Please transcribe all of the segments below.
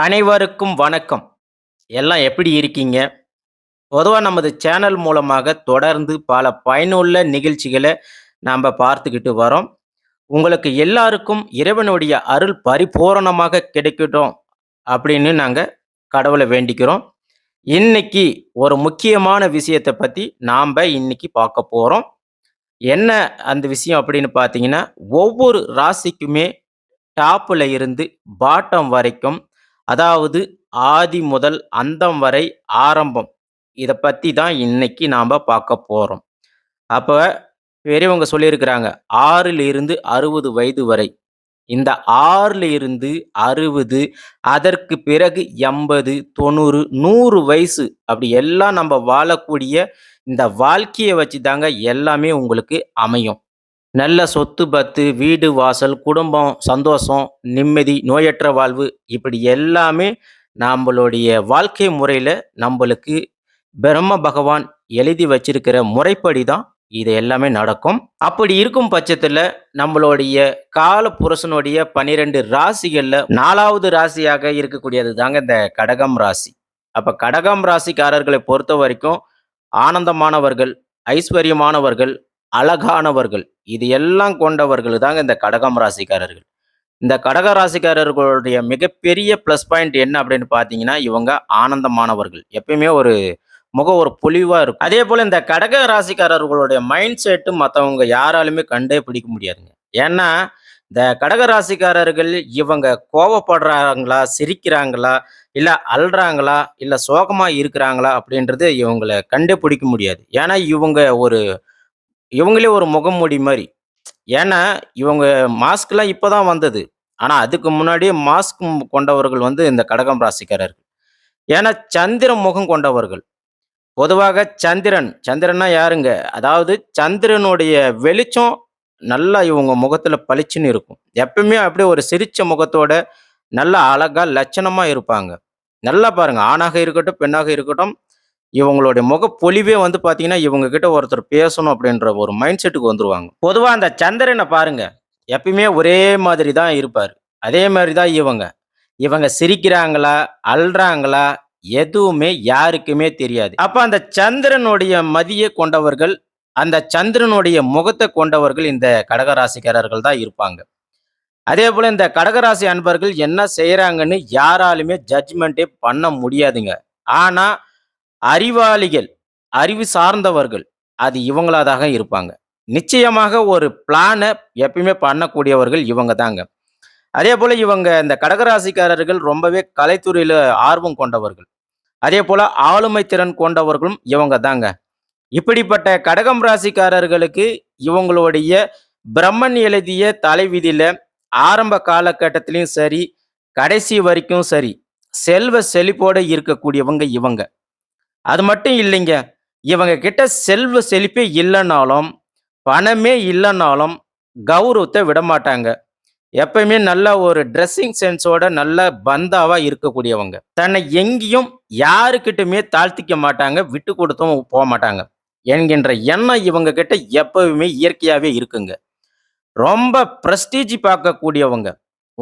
அனைவருக்கும் வணக்கம். எல்லாம் எப்படி இருக்கீங்க? பொதுவாக நமது சேனல் மூலமாக தொடர்ந்து பல பயனுள்ள நிகழ்ச்சிகளை நாம் பார்த்துக்கிட்டு வரோம். உங்களுக்கு எல்லாருக்கும் இறைவனுடைய அருள் பரிபூரணமாக கிடைக்கட்டும் அப்படின்னு நாங்கள் கடவுளை வேண்டிக்கிறோம். இன்னைக்கு ஒரு முக்கியமான விஷயத்த பற்றி நாம் இன்னைக்கு பார்க்க போகிறோம் என்ன அந்த விஷயம் அப்படின்னு பார்த்தீங்கன்னா, ஒவ்வொரு ராசிக்குமே டாப்பில் இருந்து பாட்டம் வரைக்கும், அதாவது ஆதி முதல் அந்தம் வரை ஆரம்பம். இதை பற்றி தான் இன்னைக்கு நாம் பார்க்க போகிறோம் அப்போ பெரியவங்க சொல்லியிருக்கிறாங்க, 6ல இருந்து 60 வயது வரை. இந்த 6ல இருந்து 60 அதற்கு பிறகு 80, 90, 100 வயசு அப்படி எல்லாம் நம்ம வாழக்கூடிய இந்த வாழ்க்கையை வச்சு தாங்க எல்லாமே உங்களுக்கு அமையும். நல்ல சொத்து பத்து, வீடு வாசல், குடும்பம், சந்தோஷம், நிம்மதி, நோயற்ற வாழ்வு இப்படி எல்லாமே நம்பளுடைய வாழ்க்கை முறையில் நம்மளுக்கு பிரம்ம பகவான் எழுதி வச்சிருக்கிற முறைப்படி தான் இது எல்லாமே நடக்கும். அப்படி இருக்கும் பட்சத்தில் நம்மளுடைய கால புருஷனுடைய பனிரெண்டு ராசிகளில் நாலாவது ராசியாக இருக்கக்கூடியது தாங்க இந்த கடகம் ராசி. அப்போ கடகம் ராசிக்காரர்களை பொறுத்த வரைக்கும் ஆனந்தமானவர்கள், ஐஸ்வர்யமானவர்கள், அழகானவர்கள் இது எல்லாம் கொண்டவர்கள் தாங்க இந்த கடகம் ராசிக்காரர்கள். இந்த கடக ராசிக்காரர்களுடைய மிகப்பெரிய ப்ளஸ் பாயிண்ட் என்ன அப்படின்னு பார்த்தீங்கன்னா, இவங்க ஆனந்தமானவர்கள். எப்பயுமே ஒரு முகம் ஒரு பொலிவாக இருக்கும். அதே போல் இந்த கடக ராசிக்காரர்களுடைய மைண்ட் செட்டு மற்றவங்க யாராலுமே கண்டே பிடிக்க முடியாதுங்க. ஏன்னா, இந்த கடக ராசிக்காரர்கள் இவங்க கோவப்படுறாங்களா, சிரிக்கிறாங்களா, இல்லை அல்றாங்களா இல்லை சோகமாக இருக்கிறாங்களா அப்படின்றது இவங்களை கண்டே பிடிக்க முடியாது. ஏன்னா, இவங்க ஒரு இவங்களே ஒரு முகமூடி மாரி. ஏன்னா, இவங்க மாஸ்க்லாம் இப்ப தான் வந்தது. ஆனா, அதுக்கு முன்னாடியே மாஸ்க் கொண்டவர்கள் வந்து இந்த கடகம் ராசிக்காரர்கள். ஏன்னா, சந்திர முகம் கொண்டவர்கள். பொதுவாக சந்திரன் சந்திரன்னா யாருங்க? அதாவது சந்திரனுடைய வெளிச்சம் நல்லா இவங்க முகத்துல பளிச்சுன்னு இருக்கும். எப்பவுமே அப்படியே ஒரு சிரிச்ச முகத்தோட, நல்லா அழகா லட்சணமா இருப்பாங்க. நல்லா பாருங்க, ஆணாக இருக்கட்டும், பெண்ணாக இருக்கட்டும், இவங்களுடைய முகப்பொலிவே வந்து பார்த்தீங்கன்னா, இவங்க கிட்ட ஒருத்தர் பேசணும் அப்படின்ற ஒரு மைண்ட் செட்டுக்கு வந்துருவாங்க. பொதுவாக அந்த சந்திரனை பாருங்க, எப்பயுமே ஒரே மாதிரி தான் இருப்பார் அதே மாதிரி தான் இவங்க. இவங்க சிரிக்கிறாங்களா, அல்றாங்களா எதுவுமே யாருக்குமே தெரியாது. அப்போ அந்த சந்திரனுடைய மதியை கொண்டவர்கள், அந்த சந்திரனுடைய முகத்தை கொண்டவர்கள் இந்த கடகராசிக்காரர்கள் தான் இருப்பாங்க. அதே போல் இந்த கடகராசி அன்பர்கள் என்ன செய்கிறாங்கன்னு யாராலுமே ஜட்ஜ்மெண்ட்டே பண்ண முடியாதுங்க. ஆனால் அறிவாளிகள், அறிவு சார்ந்தவர்கள் அது இவங்களாதாக இருப்பாங்க. நிச்சயமாக ஒரு பிளானை எப்பயுமே பண்ணக்கூடியவர்கள் இவங்க தாங்க. அதே போல் இவங்க இந்த கடகராசிக்காரர்கள் ரொம்பவே கலைத்துறையில் ஆர்வம் கொண்டவர்கள். அதே போல் ஆளுமை திறன் கொண்டவர்களும் இவங்க தாங்க. இப்படிப்பட்ட கடகம் ராசிக்காரர்களுக்கு இவங்களுடைய பிரம்மன் எழுதிய தலைவிதியில் ஆரம்ப காலகட்டத்திலையும் சரி, கடைசி வரைக்கும் சரி, செல்வ செழிப்போடு இருக்கக்கூடியவங்க இவங்க. அது மட்டும் இல்லைங்க. இவங்க கிட்ட செல்வ செழிப்பே இல்லைனாலும் பணமே இல்லைனாலும் கௌரவத்தை விடமாட்டாங்க. எப்பயுமே நல்ல ஒரு ட்ரெஸ்ஸிங் சென்ஸோட நல்ல பந்தாவா இருக்கக்கூடியவங்க. தன்னை எங்கேயும் யாருக்கிட்டுமே தாழ்த்திக்க மாட்டாங்க. விட்டு கொடுத்தும் போமாட்டாங்க. என்கின்ற எண்ணம் இவங்க கிட்ட எப்பவுமே இயற்கையாகவே இருக்குங்க. ரொம்ப பிரஸ்டீஜ் பார்க்கக்கூடியவங்க.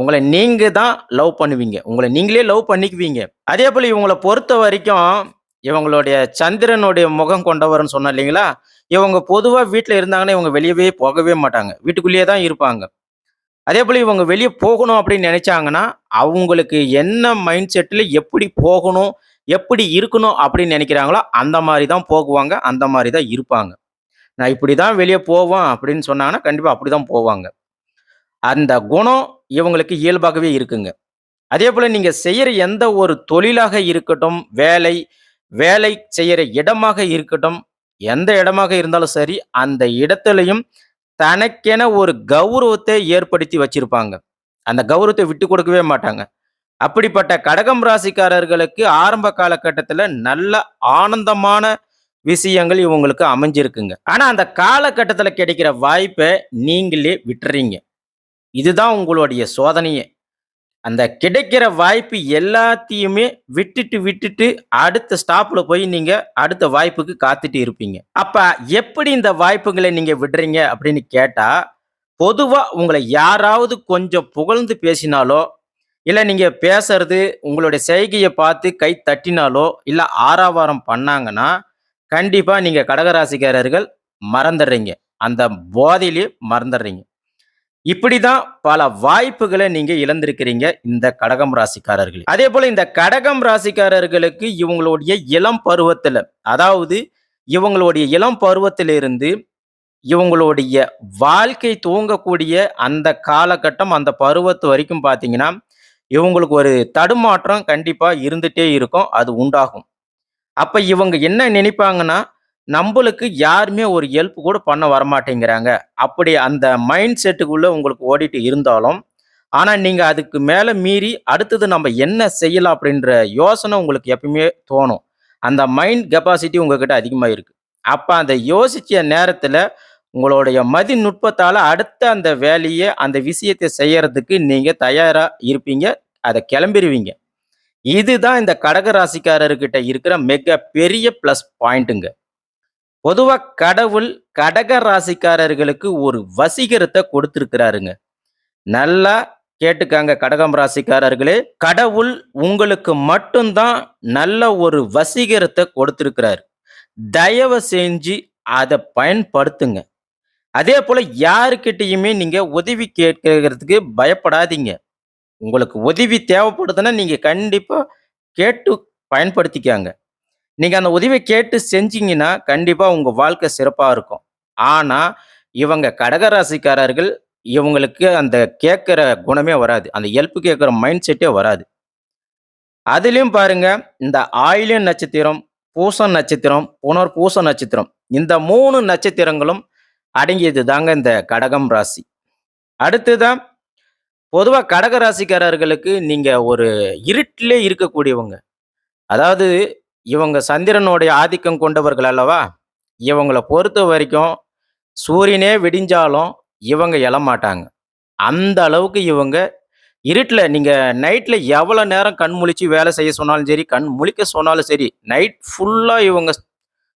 உங்களை நீங்க தான் லவ் பண்ணுவீங்க. உங்களை நீங்களே லவ் பண்ணிக்குவீங்க. அதே போல் இவங்களை பொறுத்த வரைக்கும் இவங்களுடைய சந்திரனுடைய முகம் கொண்டவர்னு சொன்னோம் இல்லைங்களா? இவங்க பொதுவாக வீட்டில் இருந்தாங்கன்னா, இவங்க வெளியவே போகவே மாட்டாங்க. வீட்டுக்குள்ளேயே தான் இருப்பாங்க. அதே போல் இவங்க வெளியே போகணும் அப்படின்னு நினச்சாங்கன்னா அவங்களுக்கு என்ன மைண்ட் செட்டில் எப்படி போகணும், எப்படி இருக்கணும் அப்படின்னு நினைக்கிறாங்களோ அந்த மாதிரி தான் போகுவாங்க. அந்த மாதிரி தான் இருப்பாங்க. நான் இப்படி தான் வெளியே போவேன் அப்படின்னு சொன்னாங்கன்னா, கண்டிப்பாக அப்படி தான் போவாங்க. அந்த குணம் இவங்களுக்கு இயல்பாகவே இருக்குங்க. அதே போல் நீங்கள் செய்கிற எந்த ஒரு தொழிலாக இருக்கட்டும், வேலை, வேலை செய்கிற இடமாக இருக்கட்டும், எந்த இடமாக இருந்தாலும் சரி, அந்த இடத்துலையும் தனக்கென ஒரு கௌரவத்தை ஏற்படுத்தி வச்சிருப்பாங்க. அந்த கௌரவத்தை விட்டு கொடுக்கவே மாட்டாங்க. அப்படிப்பட்ட கடகம் ராசிக்காரர்களுக்கு ஆரம்ப காலகட்டத்தில் நல்ல ஆனந்தமான விஷயங்கள் இவங்களுக்கு அமைஞ்சிருக்குங்க. ஆனால் அந்த காலகட்டத்தில் கிடைக்கிற வாய்ப்பை நீங்களே விட்டுறீங்க. இதுதான் உங்களுடைய சோதனையே. அந்த கிடைக்கிற வாய்ப்பு எல்லாத்தையுமே விட்டுட்டு, விட்டுட்டு அடுத்த ஸ்டாப்ல போய் நீங்க அடுத்த வாய்ப்புக்கு காத்துட்டு இருப்பீங்க. அப்ப எப்படி இந்த வாய்ப்புகளை நீங்க விடுறீங்க அப்படின்னு கேட்டா, பொதுவா உங்களை யாராவது கொஞ்சம் புகழ்ந்து பேசினாலோ, இல்லை நீங்கள் பேசுறது, உங்களுடைய செய்கையை பார்த்து கை தட்டினாலோ, இல்லை ஆறாவாரம் பண்ணாங்கன்னா, கண்டிப்பாக நீங்கள் கடகராசிக்காரர்கள் மறந்துடுறீங்க. அந்த போதையிலேயே மறந்துடுறீங்க. இப்படி தான் பல வாய்ப்புகளை நீங்க இழந்திருக்கிறீங்க, இந்த கடகம் ராசிக்காரர்கள் அதே போல இந்த கடகம் ராசிக்காரர்களுக்கு இவங்களுடைய இளம் பருவத்தில் அதாவது இவங்களுடைய இளம் பருவத்திலிருந்து, இவங்களுடைய வாழ்க்கை தூங்கக்கூடிய அந்த காலகட்டம், அந்த பருவத்து வரைக்கும் பார்த்தீங்கன்னா, இவங்களுக்கு ஒரு தடுமாற்றம் கண்டிப்பாக இருந்துகிட்டே இருக்கும். அது உண்டாகும். அப்போ இவங்க என்ன நினைப்பாங்கன்னா, நம்மளுக்கு யாருமே ஒரு ஹெல்ப் கூட பண்ண வரமாட்டேங்கிறாங்க. அப்படி அந்த மைண்ட் செட்டுக்குள்ளே உங்களுக்கு ஓடிட்டு இருந்தாலும், ஆனால் நீங்கள் அதுக்கு மேலே மீறி, அடுத்தது நம்ம என்ன செய்யலாம் அப்படின்ற யோசனை உங்களுக்கு எப்பயுமே தோணும். அந்த மைண்ட் கெப்பாசிட்டி உங்ககிட்ட அதிகமாக இருக்குது அப்போ அந்த யோசிச்ச நேரத்தில் உங்களுடைய மதி நுட்பத்தால் அடுத்த அந்த வேலையை அந்த விஷயத்தை செய்யறதுக்கு நீங்கள் தயாராக இருப்பீங்க. அதை கிளம்பிடுவீங்க இதுதான் இந்த கடக ராசிக்காரர்கிட்ட இருக்கிற மிகப்பெரிய ப்ளஸ் பாயிண்ட்டுங்க. பொதுவாக கடவுள் கடக ராசிக்காரர்களுக்கு ஒரு வசீகரத்தை கொடுத்துருக்கிறாருங்க நல்லா கேட்டுக்காங்க கடகம் ராசிக்காரர்களே. கடவுள் உங்களுக்கு மட்டும்தான் நல்ல ஒரு வசீகரத்தை கொடுத்திருக்கிறாரு. தயவு செஞ்சு அதை பயன்படுத்துங்க. அதே போல் யாருக்கிட்டேயுமே நீங்கள் உதவி கேட்கிறதுக்கு பயப்படாதீங்க. உங்களுக்கு உதவி தேவைப்படுதுன்னா, நீங்கள் கண்டிப்பாக கேட்டு பயன்படுத்திக்காங்க நீங்கள் அந்த உதவியை கேட்டு செஞ்சீங்கன்னா, கண்டிப்பாக உங்கள் வாழ்க்கை சிறப்பாக இருக்கும். ஆனால் இவங்க கடக ராசிக்காரர்கள், இவங்களுக்கு அந்த கேட்குற குணமே வராது. அந்த ஹெல்ப் கேட்குற மைண்ட் செட்டே வராது. அதுலேயும் பாருங்க, இந்த ஆயில்யம் நட்சத்திரம், பூசம் நட்சத்திரம், புனர் பூச நட்சத்திரம். இந்த மூணு நட்சத்திரங்களும் அடங்கியது தாங்க இந்த கடகம் ராசி. அடுத்துதான் பொதுவாக கடக ராசிக்காரர்களுக்கு நீங்கள் ஒரு இருட்டிலே இருக்கக்கூடியவங்க. அதாவது இவங்க சந்திரனுடைய ஆதிக்கம் கொண்டவர்கள் அல்லவா? இவங்கள பொறுத்தவரைக்கும் சூரியனே விடிஞ்சாலும் இவங்க எழமாட்டாங்க. அந்த அளவுக்கு இவங்க இருட்டில் நீங்கள் நைட்டில் எவ்வளோ நேரம் கண் முழிச்சு வேலை செய்ய சொன்னாலும் சரி, கண் முழிக்க சொன்னாலும் சரி, நைட் ஃபுல்லாக இவங்க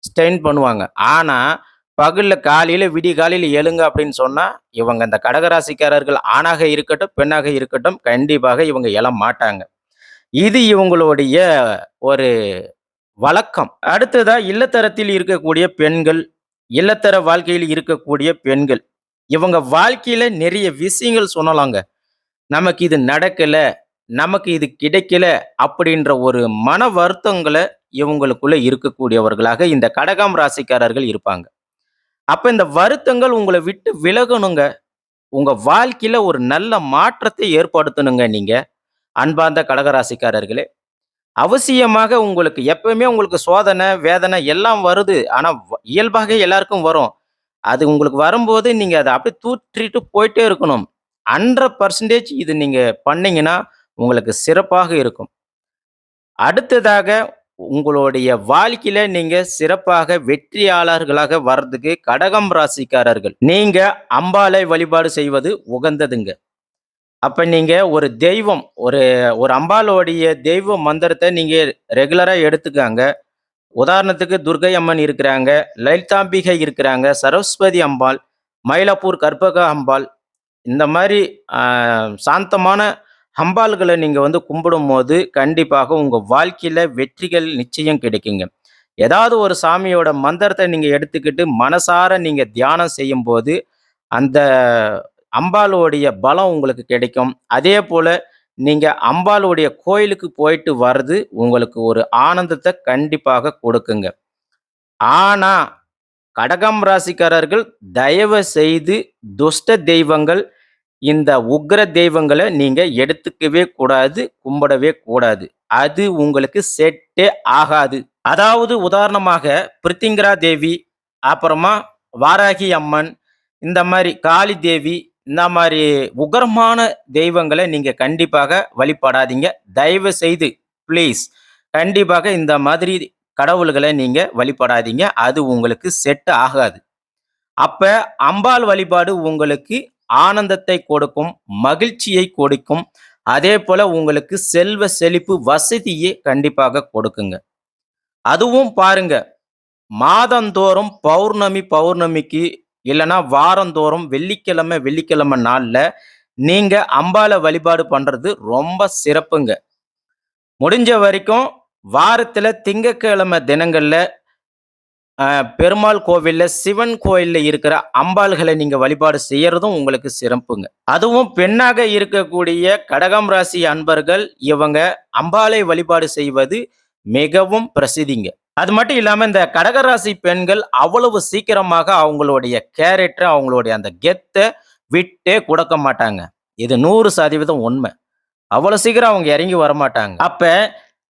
ஸ்டெயின் பண்ணுவாங்க. ஆனால் பகலில் காலையில் விடிய காலையில் எழுங்க அப்படின்னு சொன்னால் இவங்க இந்த கடகராசிக்காரர்கள் ஆணாக இருக்கட்டும், பெண்ணாக இருக்கட்டும், கண்டிப்பாக இவங்க எழமாட்டாங்க. இது இவங்களுடைய ஒரு வழக்கம். அடுத்ததா இல்லத்தரத்தில் இருக்கக்கூடிய பெண்கள், இல்லத்தர வாழ்க்கையில் இருக்கக்கூடிய பெண்கள். இவங்க வாழ்க்கையில நிறைய விஷயங்கள் சொல்லலாங்க. நமக்கு இது நடக்கல, நமக்கு இது கிடைக்கல அப்படின்ற ஒரு மன வருத்தங்களை இவங்களுக்குள்ள இருக்கக்கூடியவர்களாக இந்த கடகம் ராசிக்காரர்கள் இருப்பாங்க. அப்ப இந்த வருத்தங்கள் உங்களை விட்டு விலகணுங்க. உங்க வாழ்க்கையில ஒரு நல்ல மாற்றத்தை ஏற்படுத்தணுங்க நீங்க. அன்பார்ந்த கடகராசிக்காரர்களே. அவசியமாக உங்களுக்கு எப்பவுமே உங்களுக்கு சோதனை, வேதனை எல்லாம் வருது. ஆனால் வ இயல்பாக எல்லாருக்கும் வரும். அது உங்களுக்கு வரும்போது நீங்கள் அதை அப்படியே தூற்றிட்டு போயிட்டே இருக்கணும். 100% இது நீங்கள் பண்ணீங்கன்னா, உங்களுக்கு சிறப்பாக இருக்கும். அடுத்ததாக உங்களுடைய வாழ்க்கையில நீங்க சிறப்பாக வெற்றியாளர்களாக வர்றதுக்கு கடகம் ராசிக்காரர்கள், நீங்க அம்பாளை வழிபாடு செய்வது உகந்ததுங்க. அப்ப நீங்க ஒரு தெய்வம், ஒரு ஒரு அம்பாலோடைய தெய்வ மந்திரத்தை நீங்க ரெகுலரா எடுத்துக்கங்க. உதாரணத்துக்கு துர்க்கை அம்மன் இருக்கிறாங்க, லலிதாம்பிகை இருக்கிறாங்க, சரஸ்வதி அம்பாள், மயிலாப்பூர் கற்பக அம்பாள். இந்த மாதிரி சாந்தமான அம்பாள்களை நீங்க வந்து கும்பிடும்போது, கண்டிப்பாக உங்க வாழ்க்கையில வெற்றிகள் நிச்சயம் கிடைக்குங்க. ஏதாவது ஒரு சாமியோட மந்திரத்தை நீங்க எடுத்துக்கிட்டு மனசார நீங்க தியானம் செய்யும்போது, அந்த அம்பாளுடைய பலம் உங்களுக்கு கிடைக்கும். அதே போல் நீங்க அம்பாளுடைய கோயிலுக்கு போயிட்டு வர்றது உங்களுக்கு ஒரு ஆனந்தத்தை கண்டிப்பாக கொடுக்குங்க. ஆனா, கடகம் ராசிக்காரர்கள் தயவு செய்து துஷ்ட தெய்வங்கள், இந்த உக்ர தெய்வங்களை நீங்க எடுத்துக்கவே கூடாது, கும்பிடவே கூடாது. அது உங்களுக்கு செட்டே ஆகாது. அதாவது உதாரணமாக பிரித்திங்கரா தேவி, அப்புறமா வாராகி அம்மன், இந்த மாதிரி காளி தேவி, இந்த மாதிரி உகரமான தெய்வங்களை நீங்கள் கண்டிப்பாக வழிபடாதீங்க. தயவு செய்து ப்ளீஸ் கண்டிப்பாக இந்த மாதிரி கடவுள்களை நீங்கள் வழிபடாதீங்க. அது உங்களுக்கு செட் ஆகாது. அப்போ அம்பாள் வழிபாடு உங்களுக்கு ஆனந்தத்தை கொடுக்கும், மகிழ்ச்சியை கொடுக்கும். அதே போல் உங்களுக்கு செல்வ செழிப்பு, வசதியை கண்டிப்பாக கொடுக்குங்க. அதுவும் பாருங்க, மாதந்தோறும் பௌர்ணமி பௌர்ணமிக்கு இல்லைன்னா வாரந்தோறும் வெள்ளிக்கிழமை வெள்ளிக்கிழமை நாளில் நீங்கள் அம்பாள வழிபாடு பண்ணுறது ரொம்ப சிறப்புங்க. முடிஞ்ச வரைக்கும் வாரத்தில் திங்கட்கிழமை தினங்களில் பெருமாள் கோவில்ல, சிவன் கோயிலில் இருக்கிற அம்பாள்களை நீங்கள் வழிபாடு செய்யறதும் உங்களுக்கு சிறப்புங்க. அதுவும் பெண்ணாக இருக்கக்கூடிய கடகம் ராசி அன்பர்கள் இவங்க அம்பாளை வழிபாடு செய்வது மிகவும் பிரசித்திங்க. அது மட்டும் இல்லாமல் இந்த கடகராசி பெண்கள் அவ்வளவு சீக்கிரமாக அவங்களுடைய கேரக்டர், அவங்களுடைய அந்த கெத்தை விட்டே கொடுக்க மாட்டாங்க. இது 100% உண்மை. அவ்வளோ சீக்கிரம் அவங்க இறங்கி வரமாட்டாங்க. அப்போ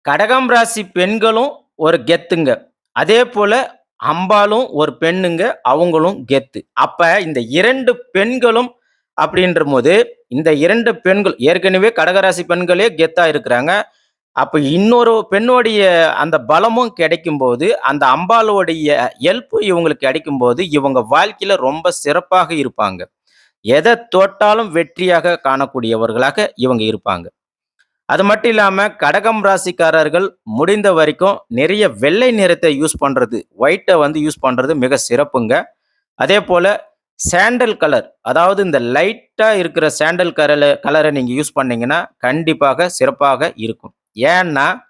கடகம் ராசி பெண்களும் ஒரு கெத்துங்க. அதே போல் அம்பாளும் ஒரு பெண்ணுங்க. அவங்களும் கெத்து. அப்போ இந்த இரண்டு பெண்களும் அப்படின்றபோது, இந்த இரண்டு பெண்கள் ஏற்கனவே கடகராசி பெண்களே கெத்தாக இருக்கிறாங்க. அப்போ இன்னொரு பெண்ணுடைய அந்த பலமும் கிடைக்கும்போது, அந்த அம்பாளுடைய எல்பும் இவங்களுக்கு கிடைக்கும்போது, இவங்க வாழ்க்கையில் ரொம்ப சிறப்பாக இருப்பாங்க. எதை தொட்டாலும் வெற்றியாக காணக்கூடியவர்களாக இவங்க இருப்பாங்க. அது மட்டும் இல்லாமல் கடகம் ராசிக்காரர்கள் முடிந்த வரைக்கும் நிறைய வெள்ளை நிறத்தை யூஸ் பண்ணுறது ஒயிட்டை வந்து யூஸ் பண்ணுறது மிக சிறப்புங்க. அதே போல் சாண்டல் கலர் அதாவது இந்த லைட்டாக இருக்கிற சாண்டல் கலரில் கலரை நீங்கள் யூஸ் பண்ணீங்கன்னா, கண்டிப்பாக சிறப்பாக இருக்கும். ஏன்னா,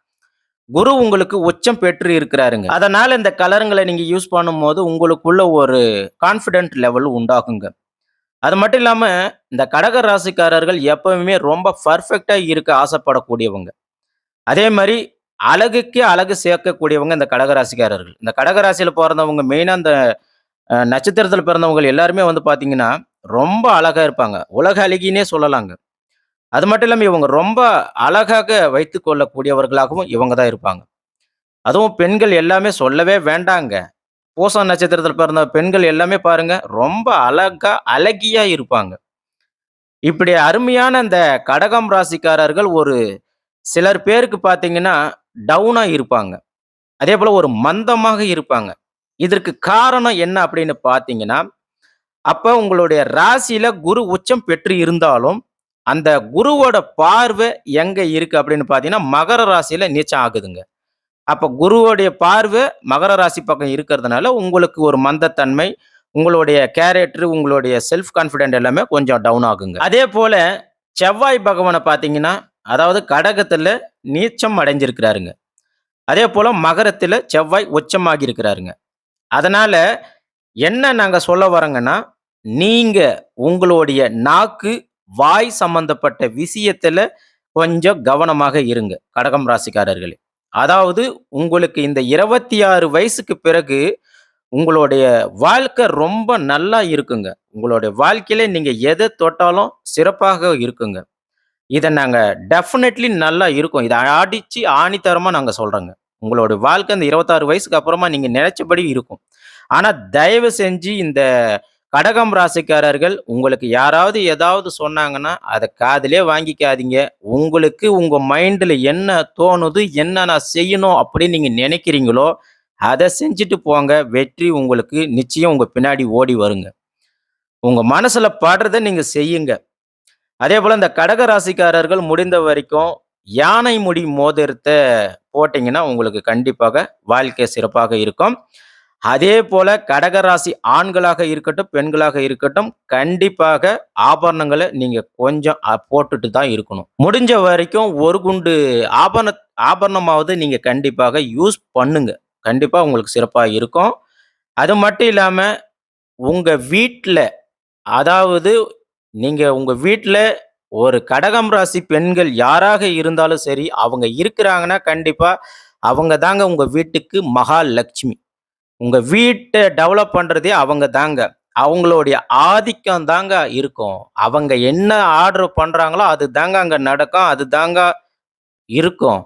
குரு உங்களுக்கு உச்சம் பெற்று இருக்கிறாருங்க. அதனால இந்த கலருங்களை நீங்க யூஸ் பண்ணும்போது, உங்களுக்குள்ள ஒரு கான்ஃபிடென்ட் லெவல் உண்டாகுங்க. அது மட்டும் இல்லாம, இந்த கடக ராசிக்காரர்கள் எப்பவுமே ரொம்ப பர்ஃபெக்டா இருக்க ஆசைப்படக்கூடியவங்க. அதே மாதிரி அழகுக்கே அழகு சேர்க்கக்கூடியவங்க இந்த கடக ராசிக்காரர்கள். இந்த கடகராசியில் பிறந்தவங்க மெயினாக அந்த நட்சத்திரத்தில் பிறந்தவங்க எல்லாருமே வந்து பார்த்தீங்கன்னா, ரொம்ப அழகாக இருப்பாங்க. உலக அழகினே சொல்லலாங்க. அது மட்டும் இல்லாமல் இவங்க ரொம்ப அழகாக வைத்து கொள்ளக்கூடியவர்களாகவும் இவங்க தான் இருப்பாங்க. அதுவும் பெண்கள் எல்லாமே சொல்லவே வேண்டாங்க. பூசம் நட்சத்திரத்தில் பிறந்த பெண்கள் எல்லாமே பாருங்க, ரொம்ப அழகா, அழகியா இருப்பாங்க. இப்படி அருமையான இந்த கடகம் ராசிக்காரர்கள் ஒரு சிலர் பேருக்கு பார்த்தீங்கன்னா, டவுனாக இருப்பாங்க. அதே போல் ஒரு மந்தமாக இருப்பாங்க. இதற்கு காரணம் என்ன அப்படின்னு பார்த்தீங்கன்னா, அப்போ உங்களுடைய ராசியில் குரு உச்சம் பெற்று இருந்தாலும், அந்த குருவோட பார்வை எங்கே இருக்குது அப்படின்னு பார்த்தீங்கன்னா, மகர ராசியில் நீச்சம் ஆகுதுங்க. அப்போ குருவோடைய பார்வை மகர ராசி பக்கம் இருக்கிறதுனால, உங்களுக்கு ஒரு மந்தத்தன்மை, உங்களுடைய கேரக்டர், உங்களுடைய செல்ஃப் கான்ஃபிடென்ட் எல்லாமே கொஞ்சம் டவுன் ஆகுங்க. அதே போல் செவ்வாய் பகவான பார்த்தீங்கன்னா, அதாவது கடகத்தில் நீச்சம் அடைஞ்சிருக்கிறாருங்க. அதே போல் மகரத்தில் செவ்வாய் உச்சமாகி இருக்கிறாருங்க. அதனால் என்ன நாங்கள் சொல்ல வரோங்கன்னா, நீங்கள் உங்களுடைய நாக்கு, வாய் சம்பந்தப்பட்ட விஷயத்துல கொஞ்சம் கவனமாக இருங்க, கடகம் ராசிக்காரர்களே. அதாவது உங்களுக்கு இந்த 26 வயசுக்கு பிறகு உங்களுடைய வாழ்க்கை ரொம்ப நல்லா இருக்குங்க. உங்களுடைய வாழ்க்கையில நீங்க எதை தொட்டாலும் சிறப்பாக இருக்குங்க. இதை நாங்கள் டெஃபினெட்லி நல்லா இருக்கும். இதை அடித்து ஆணித்தரமாக நாங்கள் சொல்கிறோங்க உங்களோட வாழ்க்கை இந்த 26 வயசுக்கு அப்புறமா நீங்கள் நினைச்சபடி இருக்கும். ஆனால் தயவு செஞ்சு இந்த கடகம் ராசிக்காரர்கள் உங்களுக்கு யாராவது ஏதாவது சொன்னாங்கன்னா, அதை காதலே வாங்கிக்காதீங்க. உங்களுக்கு உங்கள் மைண்டில் என்ன தோணுது, என்ன நான் செய்யணும் அப்படின்னு நீங்கள் நினைக்கிறீங்களோ, அதை செஞ்சுட்டு போங்க. வெற்றி உங்களுக்கு நிச்சயம் உங்கள் பின்னாடி ஓடி வருங்க. உங்கள் மனசில் படுறதை நீங்கள் செய்யுங்க. அதே போல் இந்த கடக ராசிக்காரர்கள் முடிந்த வரைக்கும் யானை முடி மோதிரத்தை போட்டிங்கன்னா உங்களுக்கு கண்டிப்பாக வாழ்க்கை சிறப்பாக இருக்கும். அதே போல கடகராசி ஆண்களாக இருக்கட்டும், பெண்களாக இருக்கட்டும், கண்டிப்பாக ஆபரணங்களை நீங்க கொஞ்சம் போட்டுட்டு தான் இருக்கணும். முடிஞ்ச வரைக்கும் ஒரு குண்டு ஆபரண ஆபரணமாவது நீங்க கண்டிப்பாக யூஸ் பண்ணுங்க. கண்டிப்பா உங்களுக்கு சிறப்பாக இருக்கும். அது மட்டும் இல்லாம, உங்க வீட்டில் அதாவது நீங்க உங்க வீட்டில் ஒரு கடகம் ராசி பெண்கள் யாராக இருந்தாலும் சரி, அவங்க இருக்கிறாங்கன்னா கண்டிப்பா அவங்க தாங்க உங்க வீட்டுக்கு மகாலட்சுமி. உங்க வீட்டை டெவலப் பண்றதே அவங்க தாங்க. அவங்களுடைய ஆதிக்கம் தாங்க இருக்கும். அவங்க என்ன ஆர்டர் பண்றாங்களோ, அது தாங்க அங்க நடக்கும். அது தாங்க இருக்கும்.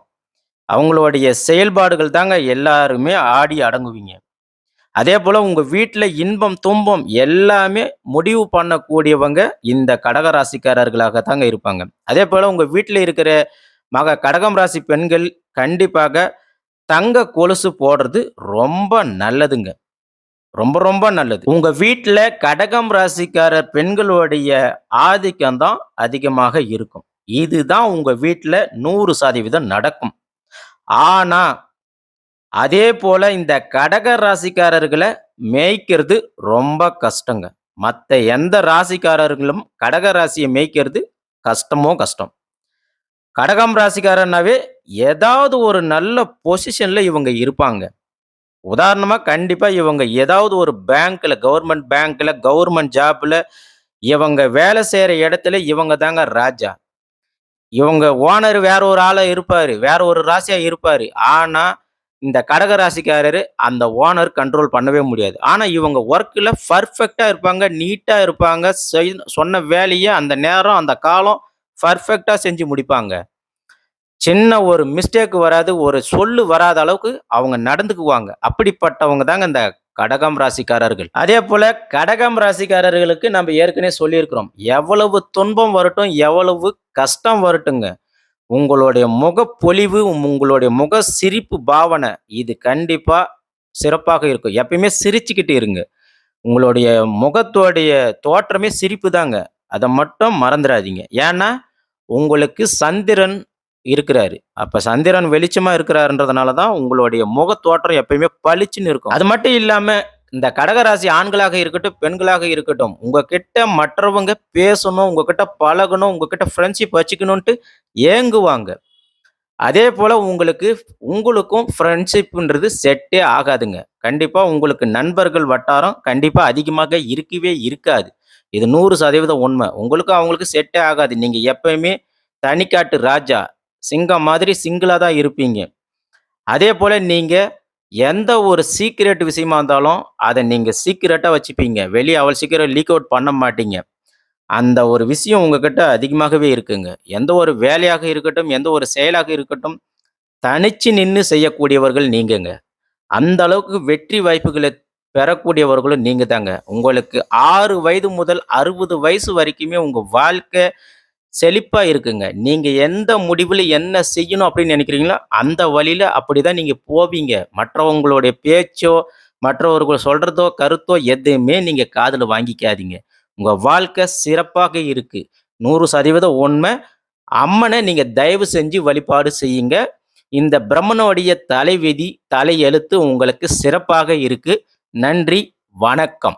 அவங்களுடைய செயல்பாடுகள் தாங்க எல்லாருமே ஆடி அடங்குவீங்க. அதே போல் உங்கள் வீட்டில் இன்பம், துன்பம் எல்லாமே முடிவு பண்ணக்கூடியவங்க இந்த கடக ராசிக்காரர்களாக தாங்க இருப்பாங்க. அதே போல் உங்கள் வீட்டில் இருக்கிற மக கடகம் ராசி பெண்கள் கண்டிப்பாக தங்க கொலுசு போடுறது ரொம்ப நல்லதுங்க. ரொம்ப ரொம்ப நல்லது. உங்க வீட்டில் கடகம் ராசிக்கார பெண்களுடைய ஆதிக்கம் தான் அதிகமாக இருக்கும். இதுதான் உங்க வீட்டில் நூறு சதவீதம் நடக்கும். ஆனா, அதேபோல இந்த கடக ராசிக்காரர்களை மேய்க்கிறது ரொம்ப கஷ்டங்க. மற்ற எந்த ராசிக்காரர்களும் கடக ராசியை மேய்க்கிறது கஷ்டமோ கஷ்டம். கடகம் ராசிக்காரன்னாவே ஏதாவது ஒரு நல்ல பொசிஷனில் இவங்க இருப்பாங்க. உதாரணமாக கண்டிப்பாக இவங்க ஏதாவது ஒரு பேங்க்கில் கவர்மெண்ட் பேங்க்கில் கவர்மெண்ட் ஜாப்பில் இவங்க வேலை செய்கிற இடத்துல இவங்க தாங்க ராஜா. இவங்க ஓனர் வேற ஒரு ஆளாக இருப்பார் வேற ஒரு ராசியாக இருப்பார் ஆனால் இந்த கடக ராசிக்காரர் அந்த ஓனர் கண்ட்ரோல் பண்ணவே முடியாது. ஆனால் இவங்க ஒர்க்கில் பர்ஃபெக்டாக இருப்பாங்க. நீட்டாக இருப்பாங்க. செய் சொன்ன வேலையை அந்த நேரம், அந்த காலம் பர்ஃபெக்டாக செஞ்சு முடிப்பாங்க. சின்ன ஒரு மிஸ்டேக் வராது. ஒரு சொல்லு வராத அளவுக்கு அவங்க நடந்துக்குவாங்க. அப்படிப்பட்டவங்க தாங்க இந்த கடகம் ராசிக்காரர்கள். அதே போல கடகம் ராசிக்காரர்களுக்கு நம்ம ஏற்கனவே சொல்லியிருக்கிறோம். எவ்வளவு துன்பம் வரட்டும், எவ்வளவு கஷ்டம் வரட்டுங்க. உங்களுடைய முகப்பொலிவு, உங்களுடைய முக சிரிப்பு பாவனை இது கண்டிப்பா சிறப்பாக இருக்கும். எப்பயுமே சிரிச்சுக்கிட்டு இருங்க. உங்களுடைய முகத்தோடைய தோற்றமே சிரிப்பு தாங்க. அதை மட்டும் மறந்துடாதீங்க ஏன்னா, உங்களுக்கு சந்திரன் இருக்கிறாரு. அப்ப சந்திரன் வெளிச்சமா இருக்கிறாருன்றதுனால தான் உங்களுடைய முக தோற்றம் எப்பயுமே பளிச்சுன்னு இருக்கும். அது மட்டும் இல்லாம இந்த கடகராசி ஆண்களாக இருக்கட்டும், பெண்களாக இருக்கட்டும், உங்ககிட்ட மற்றவங்க பேசணும், உங்ககிட்ட பழகணும், உங்ககிட்ட ஃப்ரெண்ட்ஷிப் வச்சுக்கணுன்ட்டு ஏங்குவாங்க. அதே போல் உங்களுக்கு உங்களுக்கும் ஃப்ரெண்ட்ஷிப்புன்றது செட்டே ஆகாதுங்க. கண்டிப்பாக உங்களுக்கு நண்பர்கள் வட்டாரம் கண்டிப்பாக அதிகமாக இருக்கவே இருக்காது. இது நூறு சதவீதம் உண்மை உங்களுக்கும் அவங்களுக்கும் செட்டே ஆகாது. நீங்கள் எப்பயுமே தனிக்காட்டு ராஜா. சிங்கம் மாதிரி சிங்கிளாக தான் இருப்பீங்க. அதே போல் நீங்கள் எந்த ஒரு சீக்ரெட் விஷயமா இருந்தாலும், அதை நீங்கள் சீக்கிரட்டாக வச்சுப்பீங்க. வெளியே அவ்வளோ சீக்கிரம் லீக் அவுட் பண்ண மாட்டீங்க. அந்த ஒரு விஷயம் உங்ககிட்ட அதிகமாகவே இருக்குங்க. எந்த ஒரு வேலையாக இருக்கட்டும், எந்த ஒரு செயலாக இருக்கட்டும், தனிச்சு நின்று செய்யக்கூடியவர்கள் நீங்கங்க. அந்த அளவுக்கு வெற்றி வாய்ப்புகளை பெறக்கூடியவர்களும் நீங்க தாங்க. உங்களுக்கு ஆறு வயது முதல் 60 வயசு வரைக்குமே உங்க வாழ்க்கை செழிப்பா இருக்குங்க. நீங்க எந்த முடிவுல என்ன செய்யணும் அப்படின்னு நினைக்கிறீங்களோ, அந்த வழியில அப்படிதான் நீங்க போவீங்க. மற்றவங்களுடைய பேச்சோ, மற்றவர்கள் சொல்றதோ, கருத்தோ எதையுமே நீங்க காதில் வாங்கிக்காதீங்க. உங்க வாழ்க்கை சிறப்பாக இருக்கு. நூறு சதவீதம் உண்மை அம்மனை நீங்க தயவு செஞ்சு வழிபாடு செய்யுங்க. இந்த பிரம்மனுடைய தலைவிதி, தலையெழுத்து உங்களுக்கு சிறப்பாக இருக்கு. நன்றி, வணக்கம்.